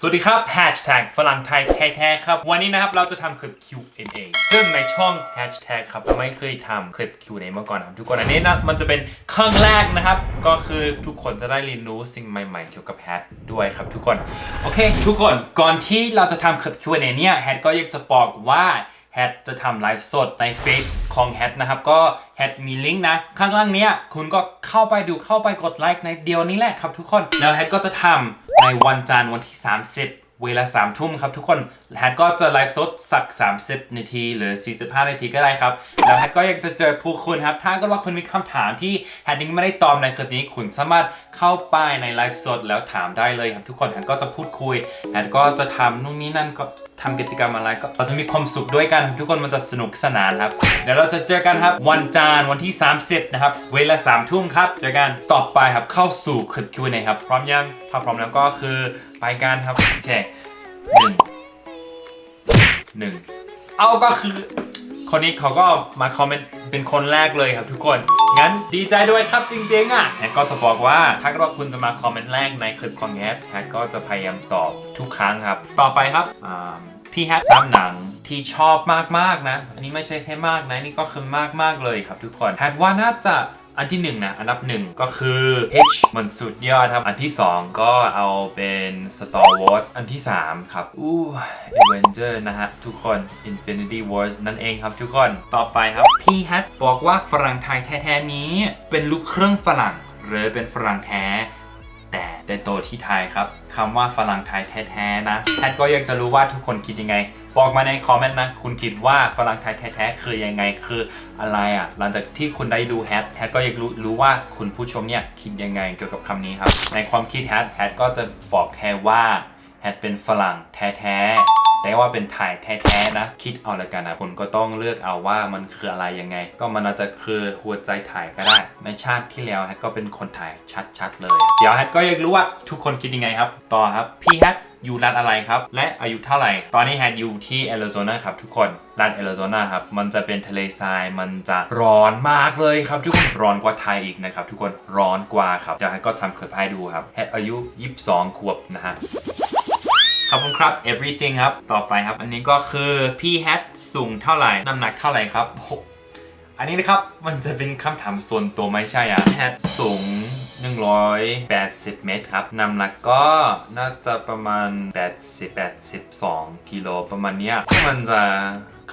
สวัสดีครับ Hashtag ฝรั่งไทยแท้ๆครับ วันนี้นะครับเราจะทำคลิป Q&A ซึ่งในช่อง Hashtag ครับเราไม่เคยทำคลิป Q&A มาก่อนนะครับทุกคนอันนี้นะมันจะเป็นครั้งแรกนะครับ ก็คือทุกคนจะได้เรียนรู้สิ่งใหม่ๆ เกี่ยวกับแฮทด้วยครับทุกคน โอเค ทุกคนก่อนที่เราจะทำคลิป Q&A เนี่ยแฮทก็อยากจะบอกว่าแฮทจะทำไลฟ์สดในเฟซของแฮทนะครับ ก็แฮทมีลิงก์นะ ข้างล่างเนี้ยคุณก็เข้าไปดูเข้าไปกดไลค์ในเดียวนี้แหละครับทุกคนแล้วแฮทก็จะทำ ในวันจันทร์วันที่ 30 เวลา3ทุ่มครับทุกคนแฮทก็จะไลฟ์สดสัก 30 นาทีหรือ 45 นาทีก็ได้ครับ แล้วแฮทก็อยากจะเจอผู้คุณครับ ถ้าก็ว่าคุณมีคำถามที่แฮทยังไม่ได้ตอบในคลิปนี้ คุณสามารถเข้าไปในไลฟ์สดแล้วถามได้เลยครับทุกคนแฮทก็จะพูดคุยแฮทก็จะทำนู่นนี่นั่นก็ทำกิจกรรมอะไรก็เราจะมีความสุขด้วยกันครับทุกคนมันจะสนุกสนานครับเดี๋ยวเราจะเจอกันครับวันจันทร์วันที่ 30 นะครับ เวลา3ทุ่มครับเจอกันต่อไปครับเข้าสู่คลิป Q&A ครับพร้อมยังถ้าพร้อมแล้วก็คือ ไปกันครับโอเคหนึ่งหนึ่งเอาก็คือคนนี้เขาก็มาคอมเมนต์เป็นคนแรกเลยครับทุกคน งั้นดีใจด้วยครับจริงๆอะแฮกก็จะบอกว่าถ้าเกิดว่าคุณจะมาคอมเมนต์แรกในคลิปของแฮกแฮกก็จะพยายามตอบทุกครั้งครับ ต่อไปครับอ่าพี่แฮกซ้ำหนังที่ชอบมากๆนะ อันนี้ไม่ใช่แค่มากนะนี่ก็คือมากๆเลยครับทุกคนแฮกว่าน่าจะ อันที่หนึ่งนะอันดับหนึ่งก็คือ H มันสุดยอดครับ อันที่สองก็เอาเป็น Star Wars อันที่สามครับ อู้ Avenger นะฮะ ทุกคน Infinity Wars นั่นเองครับทุกคนต่อไปครับ พี่แฮกบอกว่าฝรั่งไทยแท้ๆนี้ เป็นลูกครึ่งฝรั่ง หรือเป็นฝรั่งแท้ ได้โตที่ไทยครับคำว่าฝรั่งไทยแท้ๆนะแพทก็อยากจะรู้ว่าทุกคนคิดยังไง บอกมาในคอมเมนต์นะ คุณคิดว่าฝรั่งไทยแท้ๆคือยังไงคืออะไรอะ หลังจากที่คุณได้ดูแฮทแฮทก็อยากรู้รู้ว่าคุณผู้ชมเนี่ยคิดยังไงเกี่ยวกับคำนี้ครับ ในความคิดแฮทแฮทก็จะบอกแค่ว่าแฮทเป็นฝรั่งแท้ๆ แต่ว่าเป็นไทยแท้ๆนะ คิดเอาละกันนะคุณก็ต้องเลือกเอาว่ามันคืออะไรยังไง ก็มันอาจจะคือหัวใจไทยก็ได้ ในชาติที่แล้วแฮทก็เป็นคนไทยชัดๆเลย เดี๋ยวแฮทก็อยากรู้ว่าทุกคนคิดยังไงครับ ต่อครับ พี่แฮทอยู่รัฐอะไรครับ และอายุเท่าไหร่ ตอนนี้แฮทอยู่ที่แอริโซนาครับทุกคน รัฐแอริโซนาครับ มันจะเป็นทะเลทราย มันจะร้อนมากเลยครับทุกคน ร้อนกว่าไทยอีกนะครับทุกคน ร้อนกว่าครับ เดี๋ยวแฮทก็ทำคลิปให้ดูครับ แฮทอายุ 22 ขวบนะฮะ คุณครับ everything ครับ ต่อไปครับ อันนี้ก็คือพี่แฮทสูงเท่าไหร่ น้ำหนักเท่าไหร่ครับ อันนี้นะครับ มันจะเป็นคำถามส่วนตัวไม่ใช่อะแฮทสูง 180 เมตรครับ น้ำหนักก็น่าจะประมาณ 80 82 กิโลประมาณเนี้ยมันจะ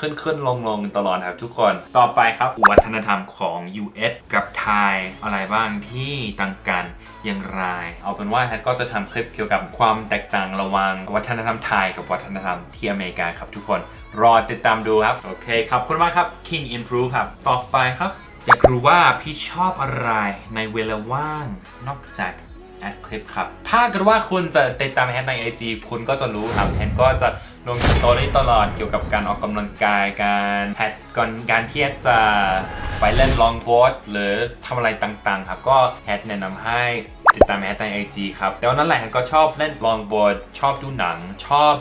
ขึ้นขึ้นลงลงตลอดครับทุกคนต่อไปครับวัฒนธรรมของ US กับไทยอะไรบ้างที่ต่างกันอย่างไร เอาเป็นว่าแฮทก็จะทำคลิปเกี่ยวกับความแตกต่างระหว่างวัฒนธรรมไทยกับวัฒนธรรมที่อเมริกาครับทุกคนรอติดตามดูครับ โอเคขอบคุณมากครับ King Improve ครับ ต่อไปครับ อยากรู้ว่าพี่ชอบอะไรในเวลาว่างนอกจากแอดคลิปครับ ถ้าเกิดว่าคุณจะติดตามแฮทใน IG คุณก็จะรู้ครับแฮทก็จะ ลงสตอรี่ตลอดเกี่ยวกับการออกกำลังกายการแฮทก่อนการที่แฮทจะไปเล่นลองบอร์ดหรือทำอะไรต่างๆ ครับ ก็แฮทแนะนำให้ติดตามแฮทใน IG ครับแต่ว่านั่นแหละแฮทก็ชอบเล่นลองบอร์ดชอบดูหนังชอบ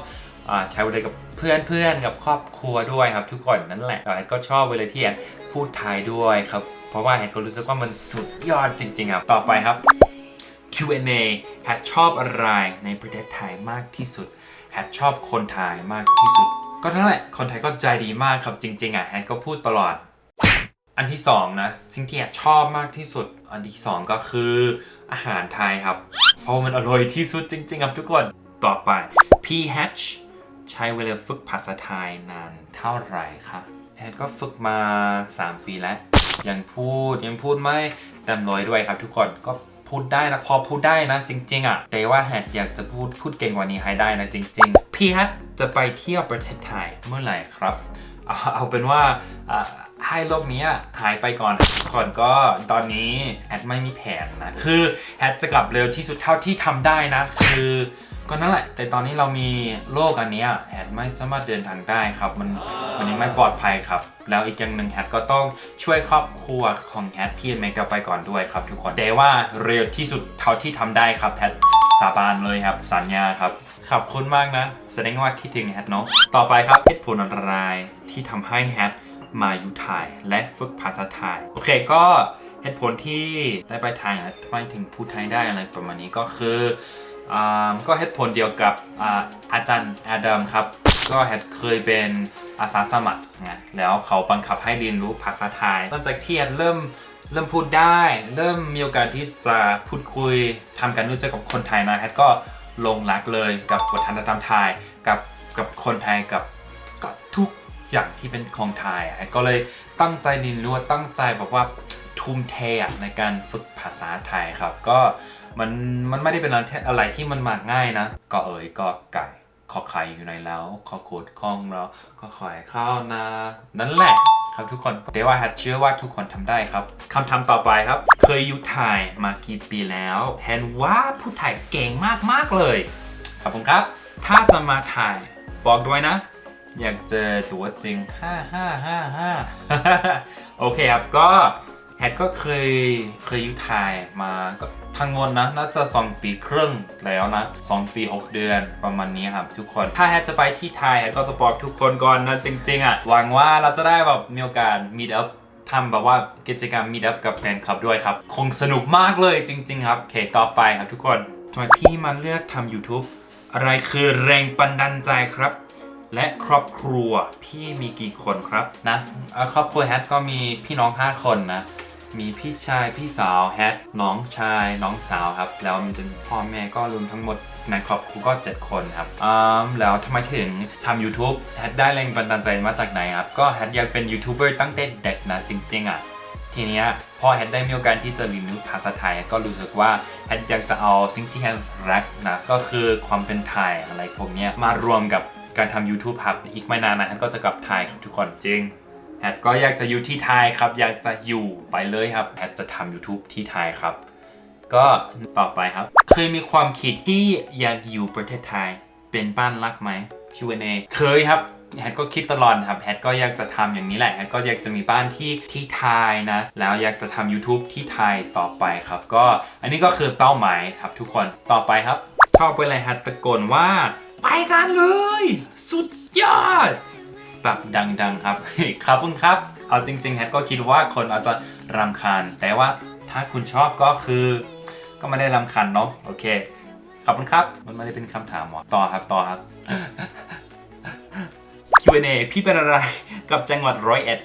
อใช้เวลากับเพื่อนเพื่อนๆกับครอบครัวด้วยครับ ทุกคนนั่นแหละแต่แฮทก็ชอบเวลาที่แฮทพูดไทยด้วยครับ เพราะว่าแฮทก็รู้สึกว่ามันสุดยอดจริง ๆ ครับ ต่อไปครับ Q&A แฮทชอบอะไรในประเทศไทยมากที่สุด แฮทชอบคนไทยมากที่สุด ก็นั่นแหละคนไทยก็ใจดีมากครับจริง ๆอะแฮทก็พูดตลอด อันที่สองนะสิ่งที่แฮทชอบมากที่สุด อันที่สองก็คืออาหารไทยครับ เพราะมันอร่อยที่สุดจริง ๆ ครับทุกคนต่อไปพีแฮทใช้เวลาฝึกภาษาไทยนานเท่าไหร่คะแฮทก็ฝึกมา 3 ปีแล้ว ยังพูดยังพูดไม่เต็มร้อยด้วยครับทุกคนก็ พูดได้นะพอพูดได้นะจริง ๆ อะ แต่ว่าแฮทอยากจะพูดพูดเก่งกว่านี้ให้ได้นะจริง ๆ พี่แฮทจะไปเที่ยวประเทศไทยเมื่อไหร่ครับ เอาเป็นว่าให้โลกนี้หายไปก่อนก่อนก็ตอนนี้แฮทไม่มีแผนนะ คือแฮทจะกลับเร็วที่สุดเท่าที่ทำได้นะ คือ ก็นั่นแหละ แต่ตอนนี้เรามีโรคอันนี้แฮทไม่สามารถเดินทางได้ครับ มันมันยังไม่ปลอดภัยครับ แล้วอีกอย่างหนึ่งแฮทก็ต้องช่วยครอบครัวของแฮทที่อเมริกาไปก่อนด้วยครับ ทุกคนแต่ว่าเร็วที่สุดเท่าที่ทำได้ครับแฮทสาบานเลยครับ สัญญาครับขอบคุณมากนะ แสดงว่าคิดถึงแฮทเนาะต่อไปครับเหตุผลอะไรที่ทำให้แฮทมาอยู่ไทยและฝึกภาษาไทยโอเคก็เหตุผลที่ได้ไปไทยนะทำไมถึงพูดไทยได้อะไรประมาณนี้ก็คือ ก็เหตุผลเดียวกับอาอาจารย์แอดัมครับ ก็แฮดเคยเป็นอาสาสมัครไงแล้วเขาบังคับให้เรียนรู้ภาษาไทยหลังจากที่แฮดเริ่มเริ่มพูดได้ เริ่มมีโอกาสที่จะพูดคุยทำการรู้จักกับคนไทยนะแฮดก็ลงรักเลยกับวัฒนธรรมไทยกับกับคนไทยกับกับทุกอย่างที่เป็นของไทยอะแฮดก็เลยตั้งใจเรียนรู้ตั้งใจแบบว่าทุ่มเทในการฝึกภาษาไทยครับก็ มันมันไม่ได้เป็นอะไรที่มันมาง่ายนะก็เอ๋ยก็ไก่ขอไข่อยู่ในแล้วขอขดข้องแล้วก็ขอยข้าวนา นั่นแหละครับทุกคนแต่ว่าฮัดเชื่อว่าทุกคนทำได้ครับคำถามต่อไปครับ เคยอยู่ไทยมากี่ปีแล้วเห็นว่าผู้ไทยเก่งมากๆเลย ครับผมครับ ถ้าจะมาไทยบอกด้วยนะ อยากเจอตัวจริง 5555โอเคครับก็ แฮดก็เคยเคยอยู่ไทยมาก็ทั้งหมดนะน่าจะ 2 ปีครึ่งแล้วนะ 2 ปี 6 เดือนประมาณนี้ครับทุกคนถ้าแฮดจะไปที่ไทยแฮดก็จะบอกทุกคนก่อนนะจริง ๆ อะ หวังว่าเราจะได้แบบมีโอกาส meet up ทำแบบว่ากิจกรรม meet up กับแฟนคลับด้วยครับ คงสนุกมากเลยจริง ๆ ครับโอเคต่อไปครับทุกคนทำไมพี่มาเลือกทำ YouTube อะไรคือแรงบันดาลใจครับ และครอบครัวพี่มีกี่คนครับนะครอบครัวแฮทก็มีพี่น้อง 5 คนนะ มีพี่ชายพี่สาวแฮทน้องชายน้องสาวครับ แล้วมันจะมีพ่อแม่ก็รวมทั้งหมดในครอบครัวก็ 7 คนครับอืมแล้วทำไมถึงทำ YouTube แฮทได้แรงบันดาลใจมาจากไหนครับ ก็แฮทอยากเป็นยูทูบเบอร์ตั้งแต่เด็กนะจริง ๆ อะ ทีเนี้ยพอแฮทได้มีโอกาสที่จะเรียนรู้ภาษาไทย ก็รู้สึกว่าแฮทอยากจะเอาสิ่งที่แฮทรักนะก็คือความเป็นไทยอะไรพวกเนี้ยมารวมกับการทำ YouTube ครับอีกไม่นานนะแฮทก็จะกลับไทยครับทุกคนจริง แฮทก็อยากจะอยู่ที่ไทยครับ อยากจะอยู่ไปเลยครับแฮทจะทำ YouTube ที่ไทยครับ ก็ต่อไปครับ เคยมีความคิดที่อยากอยู่ประเทศไทยเป็นบ้านรักไหม Q&A เคยครับแฮทก็คิดตลอดครับแฮทก็อยากจะทำอย่างนี้แหละแฮทก็อยากจะมีบ้านที่ที่ไทยนะ แล้วอยากจะทำ YouTube ที่ไทยต่อไปครับ ก็อันนี้ก็คือเป้าหมายครับทุกคนต่อไปครับ ชอบเวลาแฮทตะโกนว่า ไปกันเลย สุดยอด แบบดังๆครับ ครับคุณครับ เอาจริงๆแฮทก็คิดว่าคนอาจจะรำคาญ แต่ว่าถ้าคุณชอบก็คือ ก็ไม่ได้รำคาญเนาะโอเคขอบคุณครับ มันไม่ได้เป็นคำถามหรอต่อครับต่อครับ Q&A พี่เป็นอะไรกับจังหวัดร้อยเอ็ด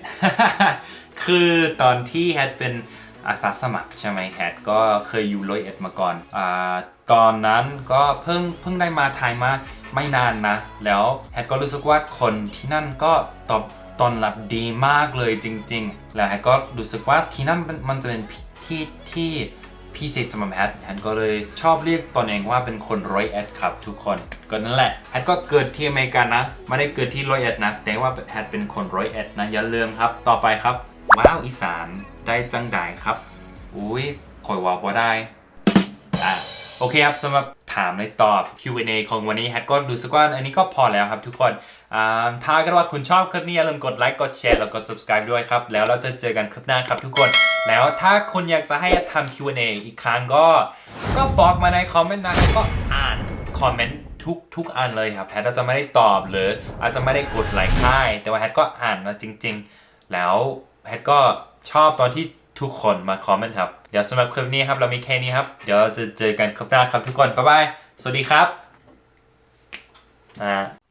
คือตอนที่แฮทเป็นอาสาสมัครใช่ไหมแฮทก็เคยอยู่ร้อยเอ็ดมาก่อนอ่า ตอนนั้นก็เพิ่งเพิ่งได้มาไทยมาไม่นานนะ แล้วแฮทก็รู้สึกว่าคนที่นั่นก็ตอบตอนรับดีมากเลยจริง ๆ แล้วแฮทก็รู้สึกว่าที่นั่นมันจะเป็นที่ที่พิเศษสำหรับแฮทแฮทก็เลยชอบเรียกตนเองว่าเป็นคนร้อยเอ็ดครับทุกคนก็นั่นแหละแฮทก็เกิดที่อเมริกานะ ไม่ได้เกิดที่ร้อยเอ็ดนะ แต่ว่าแฮทเป็นคนร้อยเอ็ดนะอย่าลืมครับ ต่อไปครับ ว้าวอีสานได้จังไดครับ อุ้ยคอยว่าบ่ได้อะ โอเคครับสำหรับถามในตอบ Q&A ของวันนี้แฮทก็รู้สึกว่าอันนี้ก็พอแล้วครับทุกคนอ่าถ้ากิดว่าคุณชอบคลิปนี้อย่าลืมกดไลค์กดแชร์แล้วกด subscribe ด้วยครับ แล้วเราจะเจอกันคลิปหน้าครับทุกคน แล้วถ้าคุณอยากจะให้ทำ Q&A อีกครั้งก็ ก็บอกมาในคอมเมนต์นะก็อ่านคอมเมนต์ทุกทุกอันเลยครับแฮทจะไม่ได้ตอบหรืออาจจะไม่ได้กดไลค์ให้แต่ว่าแฮทก็อ่านนะจริง ๆ แล้วแพทก็ชอบตอนที่ ทุกคนมาคอมเมนต์ครับ เดี๋ยวสำหรับคลิปนี้ครับ เรามีแค่นี้ครับ เดี๋ยวเราจะเจอกันคลิปหน้าครับทุกคน บ๊ายบาย สวัสดีครับอ่า